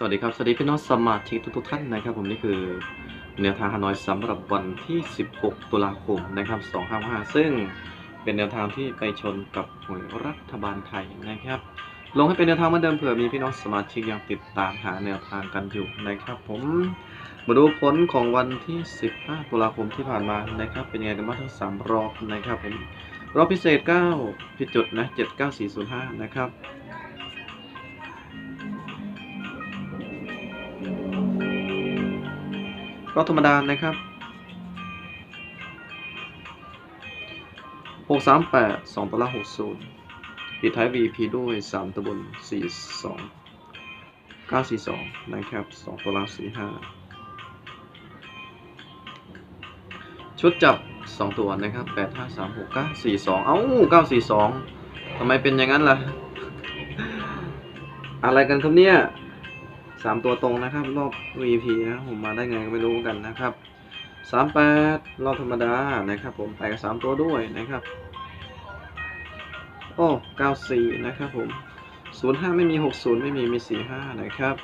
สวัสดีครับ สวัสดีพี่น้องสมาชิกทุกๆท่านนะครับ ผมนี่คือแนวทางฮานอยสำหรับวันที่ 16 ตุลาคมนะครับ255ซึ่งเป็นแนวทางที่ไปชนกับหวยรัฐบาลไทยนะครับ ลงให้เป็นแนวทางเหมือนเดิมเผื่อมีพี่น้องสมาชิกยังติดตามหาแนวทางกันอยู่นะครับ ผมมาดูผลของวันที่ 15 ตุลาคมที่ผ่านมานะครับ เป็นยังไงกันบ้างทั้ง 3 รอบนะครับผมรอบพิเศษ 9 พิจุดนะ79405 นะครับ ก็ธรรมดานะครับ 638 2ตัวละ60ปิดท้าย VP ด้วย 3ตัวบน42 942 นะครับ 2ตัวละ45 ชุดจับ 2 ตัวนะครับ 8 5 3 6 9 4 2 เอ้า 942ทำไมเป็นอย่างนั้นล่ะ อะไรกันครับเนี่ย สามตัวตรงนะครับ รอบ VP นะผมมาได้ไงก็ไม่รู้กันนะครับสามแปดรอบธรรมดานะครับ ผมไปกับสามตัวด้วยนะครับ โอ้เก้าสี่นะครับผมศูนย์ห้าไม่มีหกศูนย์ไม่มีมีสี่ห้านะครับ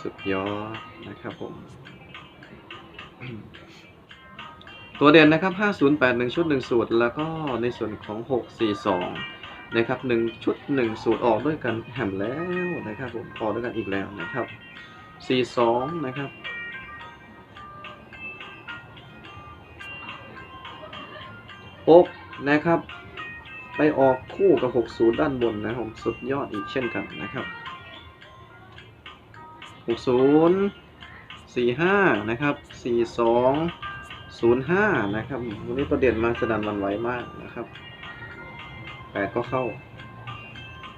สุดยอดนะครับผม ตัวเด่นนะครับห้าศูนย์แปดหนึ่งชุดหนึ่งสูตร แล้วก็ในส่วนของหกสี่สอง นะครับหนึ่งชุดหนึ่งสูตรออกด้วยกันแหมแล้วนะครับผมออกด้วยกันอีกแล้วนะครับสี่สองนะครับหกนะครับ ไปออกคู่กับหกศูนย์ด้านบนนะครับผมสุดยอดอีกเช่นกันนะครับหกศูนย์สี่ห้านะครับสี่สองศูนย์ห้านะครับวันนี้ประเด็นมาสนันวันไหวมากนะครับ แปดก็เข้า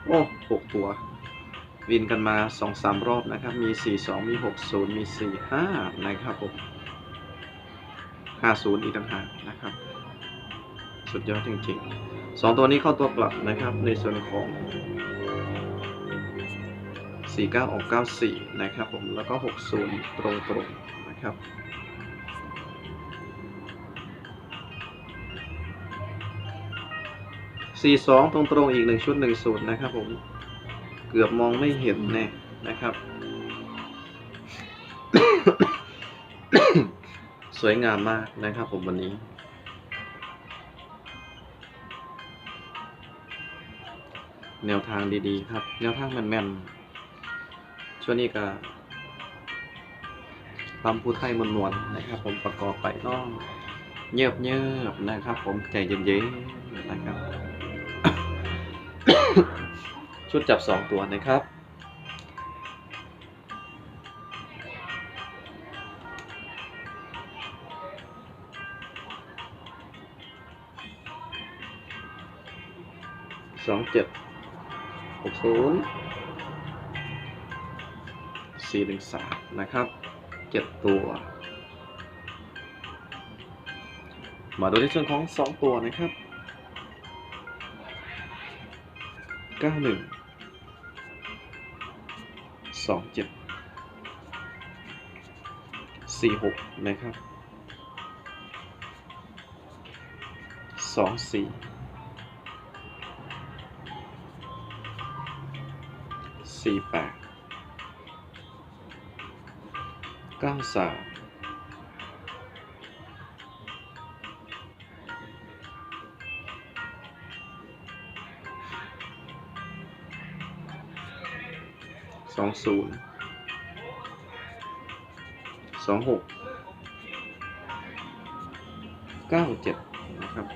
โอ้หกตัว วินกันมาสองสามรอบนะครับ มีสี่สองมีหกศูนย์มีสี่ห้านะครับผมห้าศูนย์อีกต่างหากนะครับ สุดยอดจริงๆสองตัวนี้เข้าตัวกลับนะครับ ในส่วนของสี่เก้าออกเก้าสี่นะครับผม แล้วก็หกศูนย์ตรงๆ นะครับ สี่สองตรงตรงๆอีกหนึ่งชุดหนึ่งสูตรนะครับผม เกือบมองไม่เห็นแน่นะครับ สวยงามมากนะครับผมวันนี้แนวทางดีๆ ครับ แนวทางแม่นๆช่วงนี้ก็ทำผู้ไทยมวลๆนะครับ ผมประกอบไปเน้องเยบเงียบๆนะครับ ผมใจเย็นๆนะครับ ชุดจับสองตัวนะครับ สองเจ็ดหกศูนย์สี่หนึ่งสามนะครับเจ็ดตัว มาดูในส่วนของสองตัวนะครับ เก้าหนึ่งสองเจ็ดสี่หกนะครับสองสี่สี่แปดเก้าสาม สองศูนย์สองหกเก้าเจ็ดนะครับ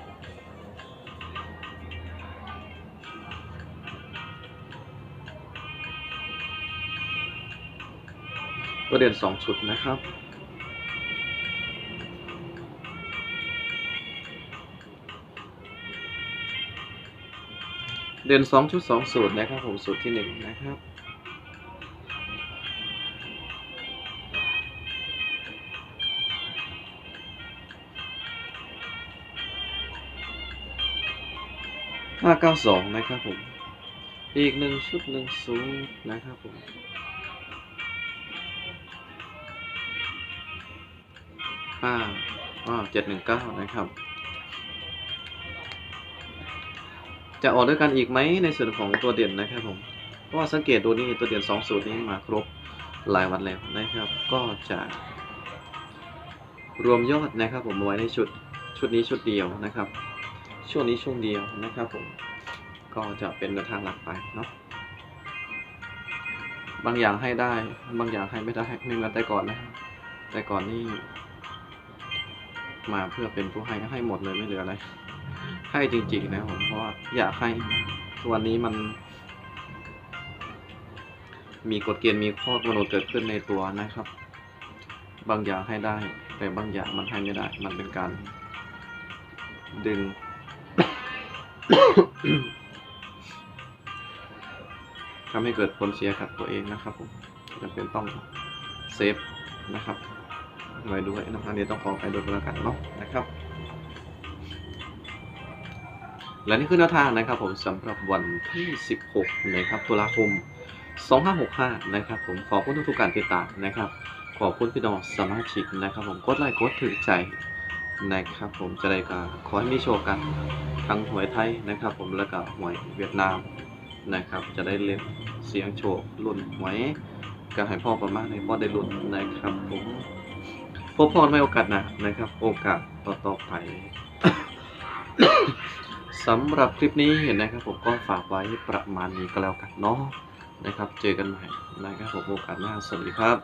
ประเด็นสองชุดนะครับเด่นสองชุดสองสูตรนะครับผมสูตรที่หนึ่งนะครับ ห้าเก้าสองนะครับผม อีกหนึ่งชุดหนึ่งสูตรนะครับผมห้าอ่าเจ็ดหนึ่งเก้านะครับ จะออกด้วยกันอีกไหมในส่วนของตัวเด่นนะครับผม เพราะว่าสังเกตดูนี่ตัวเด่นสองสูตรนี้มาครบหลายวันแล้วนะครับ ก็จะรวมยอดนะครับผมไว้ในชุดชุดนี้ชุดเดียวนะครับ ช่วงนี้ช่วงเดียวนะครับผมก็จะเป็นแนวทางหลักไปเนาะบางอย่างให้ได้ บางอย่างให้ไม่ได้ไม่เหมือนแต่ก่อนนะครับแต่ก่อนนี่มาเพื่อเป็นผู้ให้ให้หมดเลยไม่เหลืออะไร ให้จริงๆนะผมเพราะว่าอยากให้วันนี้มัน มีกฎเกณฑ์มีข้อกำหนดเกิดขึ้นในตัวนะครับ บางอย่างให้ได้ แต่บางอย่างมันให้ไม่ได้ มันเป็นการ ดึง ทำให้เกิดผลเสียกับตัวเองนะครับผมจำเป็นต้องเซฟนะครับไว้ด้วยนะครับอันนี้ต้องขอไปโดยกันแล้วกันเนาะนะครับ และนี่คือแนวทางนะครับผมสำหรับวันที่ 16 นะครับตุลาคม 2565 นะครับผมขอบคุณทุกๆการติดตามนะครับ ขอบคุณพี่น้องสมาชิกนะครับผมกดไลค์กดถึงใจ นะครับผมจะได้การขอให้มีโชคกันทั้งหวยไทยนะครับ ผมแล้วก็หวยเวียดนามนะครับ จะได้เล่นเสียงโชครุ่นหวยก็ให้พ่อประมาณในพ่อได้รุ่นนะครับผมพบพรไม่โอกาสนะนะครับ โอกาสต่อๆไปสำหรับคลิปนี้นะครับ ผมก็ฝากไว้ประมาณนี้ก็แล้วกันเนาะนะครับ เจอกันใหม่นะครับผมโอกาสหน้าสวัสดีครับ